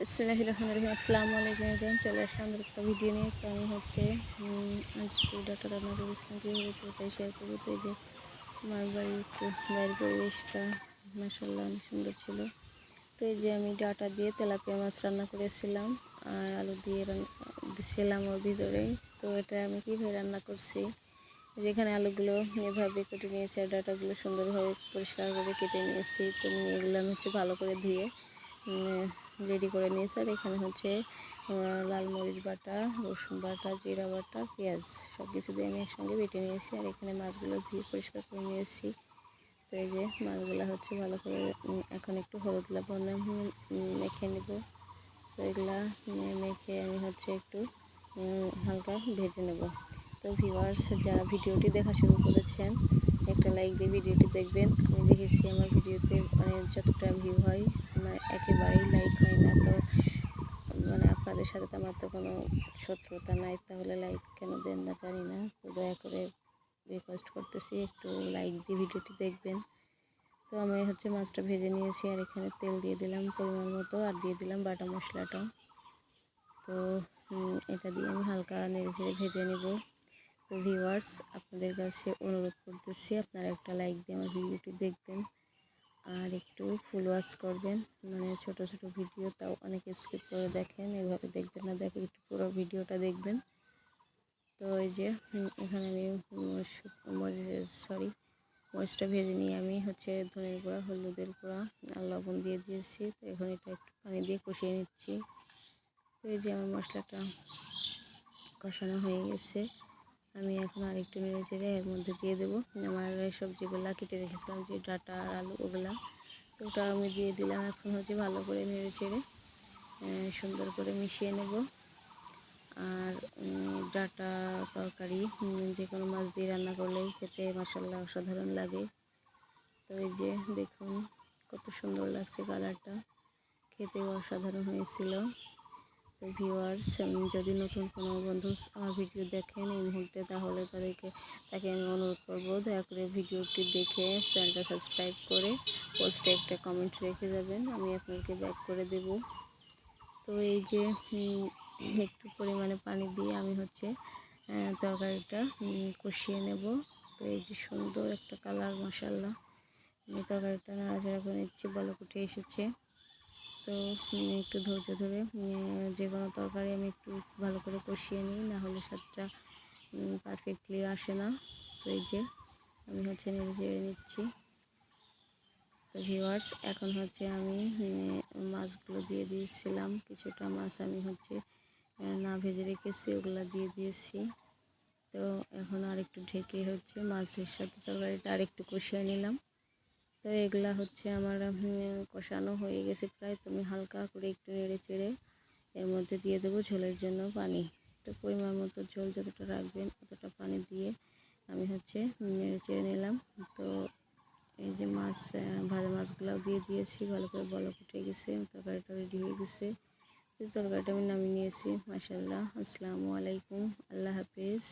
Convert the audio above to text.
বিসমুল্লাহ রহমান রহিম। আসসালামু আলাইকুম চলে আসলাম একটা ভিডিও নিয়ে। তো আমি হচ্ছে আজকে রান্না করেছিলাম কীভাবে ওটাই শেয়ার করব? তো এই যে, আমার বাড়ি একটু বাইরের পরিবেশটা মাসাল্লাহ অনেক সুন্দর ছিল। তো এই যে আমি ডাটা দিয়ে তেলাপিয়া মাছ রান্না করেছিলাম আর আলু দিয়ে রান্না দিচ্ছিলাম ওর ভিতরেই। তো এটা আমি কীভাবে রান্না করছি? যেখানে আলুগুলো এভাবে কেটে নিয়েছি আর ডাটাগুলো সুন্দরভাবে পরিষ্কার করে কেটে নিয়েছি। তো এগুলো আমি হচ্ছে ভালো করে ধুয়ে রেডি করে নিয়েছি আর এখানে হচ্ছে লাল মরিচ বাটা, রসুন বাটা, জিরা বাটা, পেঁয়াজ সব কিছু দিয়ে আমি একসঙ্গে বেটে নিয়েছি। আর এখানে মাছগুলো ধুয়ে পরিষ্কার করে নিয়েছি তো এই যে মাছগুলো হচ্ছে ভালো করে এখন একটু হলুদ লবণ মেখে নেব। তো এগুলা মেখে আমি হচ্ছে একটু হালকা ভেজে নেব। তো ভিউয়ার্স যারা ভিডিওটি দেখা শুরু করেছেন, একটা লাইক দিয়ে ভিডিওটি দেখবেন। দেখেছি আমার ভিডিওতে মানে যতটা ভিউ হয়, আমার একেবারেই লাইক হয় না। তো মানে আপনাদের সাথে তো আমার তো কোনো শত্রুতা নাই, তাহলে লাইক কেন দেন না জানি না। তো দয়া করে রিকোয়েস্ট করতেছি, একটু লাইক দিয়ে ভিডিওটি দেখবেন। তো আমি হচ্ছে মাছটা ভেজে নিয়েছি, আর এখানে তেল দিয়ে দিলাম পরিমাণ মতো, আর দিয়ে দিলাম বাটা মশলাটা। তো এটা দিয়ে আমি হালকা নেড়ে ভেজে নেব। তো ভিউয়ার্স, আপনাদের কাছে অনুরোধ করতেছি, আপনারা একটা লাইক দিয়ে আমার ভিডিওটি দেখবেন আর একটু ফুল ওয়াশ করবেন। মানে ছোট ছোট ভিডিও তাও অনেকে স্কিপ করে দেখেন, এভাবে দেখবেন না দেখে একটু পুরো ভিডিওটা দেখবেন। তো এই যে এখানে আমি সরি, মরিচটা ভেজে নিয়ে আমি হচ্ছে ধনের গুঁড়া, হলুদের গুঁড়া আর লবণ দিয়ে দিয়েছি। তো এখন এটা একটু পানি দিয়ে কষিয়ে নিচ্ছি। তো এই যে আমার মশলাটা কষানো হয়ে গেছে। আমি এখন আরেকটু নেড়ে চেড়ে এর মধ্যে দিয়ে দেবো। আমার সবজিগুলা কেটে রেখেছিলাম, যে ডাটা আর আলু ওগুলা। তো ওটা আমি দিয়ে দিলাম এখন হচ্ছে ভালো করে নেড়ে চেড়ে সুন্দর করে মিশিয়ে নেব। আর ডাটা তরকারি যে কোনো মাছ দিয়ে রান্না করলেই খেতে মশাল্লা অসাধারণ লাগে। তো এই যে দেখুন কত সুন্দর লাগছে কালারটা, খেতেও অসাধারণ হয়েছিল। ভিউয়ার্স যদি নতুন কোনো বন্ধু আমার ভিডিও দেখেন এই মুহূর্তে, তাহলে তাদেরকে, তাকে আমি অনুরোধ করব, দয়া করে ভিডিওটি দেখে চ্যানেলটা সাবস্ক্রাইব করে পোস্টে একটা কমেন্ট রেখে যাবেন, আমি আপনাকে ব্যাক করে দেব। তো এই যে একটু পরিমাণে পানি দিয়ে আমি হচ্ছে তরকারিটা কষিয়ে নেব। তো এই যে সুন্দর একটা কালার মশাল্লা তরকারিটা নাড়াচাড়া করে নিচ্ছি, বলক উঠে এসেছে। তো একটু ধৈর্য ধরে যে কোনো তরকারি আমি একটু ভালো করে কষিয়ে নিই, না হলে স্বাদটা পারফেক্টলি আসে না। তো এই যে, আমি হচ্ছে নেড়ে চেড়ে নিচ্ছি। তো ভিওয়ার্স এখন হচ্ছে আমি মাছগুলো দিয়ে দিয়েছিলাম। কিছুটা মাছ আমি হচ্ছে না ভেজে রেখেছি, ওগুলো দিয়ে দিয়েছি। তো এখন আর একটু ঢেকে হচ্ছে মাছের সাথে তরকারিটা আর একটু কষিয়ে নিলাম। তো এগুলা হচ্ছে আমার কষানো হয়ে গেছে প্রায়। তুমি হালকা করে একটু নেড়ে চেড়ে এর মধ্যে দিয়ে দেবো ঝোলের জন্য পানি। তো পরিমাণ মতো ঝোল যতটা রাখবেন অতটা পানি দিয়ে আমি হচ্ছে নেড়ে চেড়ে নিলাম। তো এই যে মাছ ভাজা মাছগুলাও দিয়ে দিয়েছি, ভালো করে বলক উঠে গেছে, তরকারিটা রেডি হয়ে গেছে। তো তরকারিটা আমি নামিয়ে নিয়েছি মাসাল্লাহ আসসালামু আলাইকুম, আল্লাহ হাফিজ।